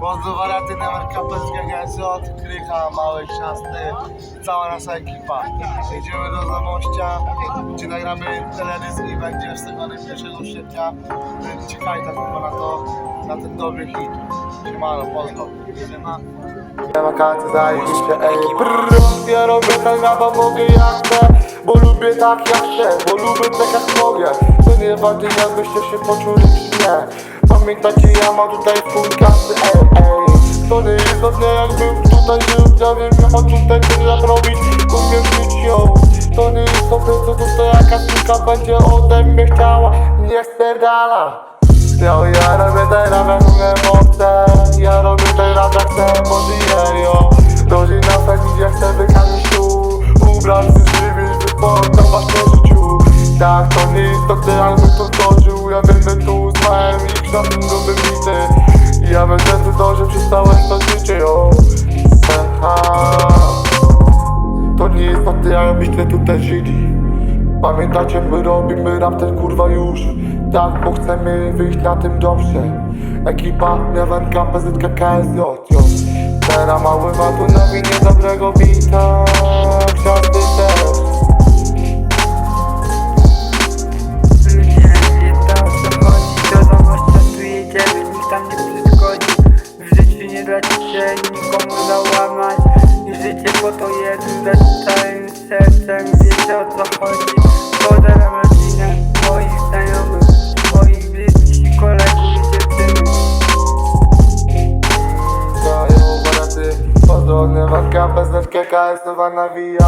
Pozdro wariaty Neverka PSGGZ, Krycha, Małe Chrzasty, cała nasza ekipa. Jedziemy do Zamościa, gdzie nagramy teledysk i będzie wstawiony 1 sierpnia. Czekaj tak chyba na to, na ten dobry hit. Siemano, pozdro. Siema. Wakacje zajebiście, ej brrr, Ja robię tak rapa, mogę jak chcę Bo lubię tak jak chcę, bo lubię tak jak mogę To nie ważne jakbyście się poczuli czy nie Pamiętajcie, ja mam tutaj full kasy, ej, ej. To nie jest ważne jakbym tutaj żył Ja wiem, ja mam tutaj tyle robić Umiem żyć ją To nie jest to, co tutaj jakaś piłka będzie ode mnie chciała. Nie spierdala. Yo, ja robię teraz jak mówię moce Ja robię teraz jak chcę, bo żyję, yo Rodzina familia chce wykarmić tu Ubrać, wyżywić, wyportować po życiu. Tak, to nie jest to, co jakbym to tworzył Ja będę tu z małem i kształtem go wybity Ja będę tu dążył przez całe to życie, Aha. To nie jest to, co jakbyście tutaj żyli Pamiętacie, my robimy rap ten kurwa już. Tak, bo chcemy wyjść na tym dobrze. Ekipa, Nevenka, PZK, KSJ. Teraz mały ma tu na winie dobrego bita. Gwiazdy Wiecie o co chodzi Pozdrawiam rodzinę, moich znajomych Moich bliskich kolegów i dziewczyny Dają waraty, pozdrowie walka bez letkeka, jest nowa nawija.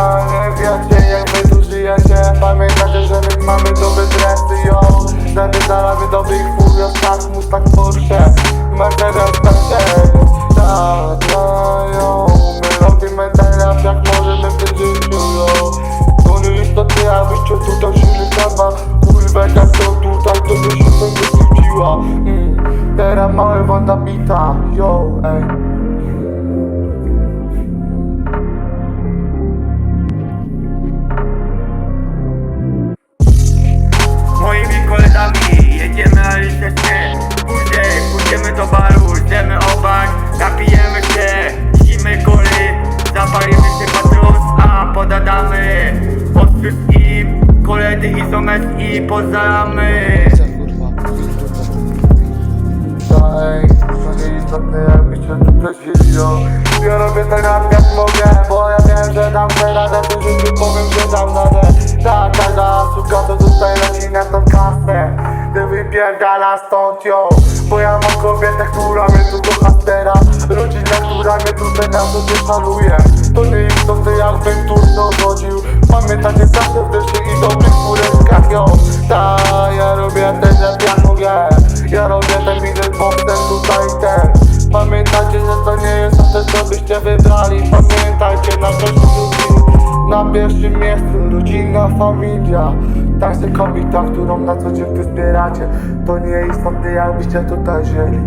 Ale wiecie jak wy tu żyjecie Pamiętacie, że my mamy dobre dresy, yo. Zapierdalamy dobrych furios, tak, Mustang, Porsche skróciła mm. Teraz mały bita, yo, ej. Moimi kolegami jedziemy na listeczkę Później pójdziemy do baru, idziemy obak Napijemy się, zimy gory Zapalimy się patros, a podadamy Od wszystkim koledzy i somes i pozdrawiamy Ej, to nie istotne jakbyście tutaj żyli, yo Ja robię ten rap jak mogę, bo ja wiem, że dam sobie radę W życiu powiem, że dam radę. Tak, każda suka to tutaj leci na tą kasę. Ty wypierdala stąd, yo. Bo ja mam kobietę, która mnie tu kocha teraz. Rodzina, która mnie tutaj na sobie szaluje To nie istotne jakbym tu dochodził Pamiętacie zawsze w co byście wybrali? Pamiętajcie na pierwszym miejscu Na pierwszym miejscu rodzina, familia. Także kobieta, którą na co dzień wy wspieracie To nie istotne jakbyście tutaj żyli.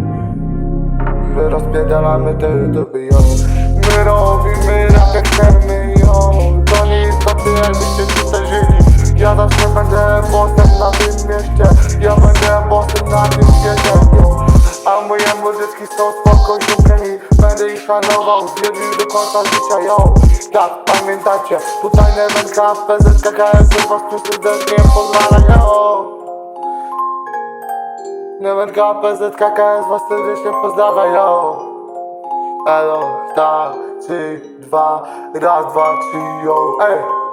My rozpierdalamy te doby, yo My robimy rap jak chcemy, yo To nie istotne jakbyście tutaj żyli. Ja zawsze będę bossem na tym ich szanował, zwiedlił do końca życia, yo. Tak, pamiętacie, tutaj Nevenka, PZK, KS, was tu serdecznie pozwala, yo. Nevenka, PZK, KS was serdecznie pozdrawia, yo. Elo, tak, trzy, dwa, raz, dwa, trzy, yo, ej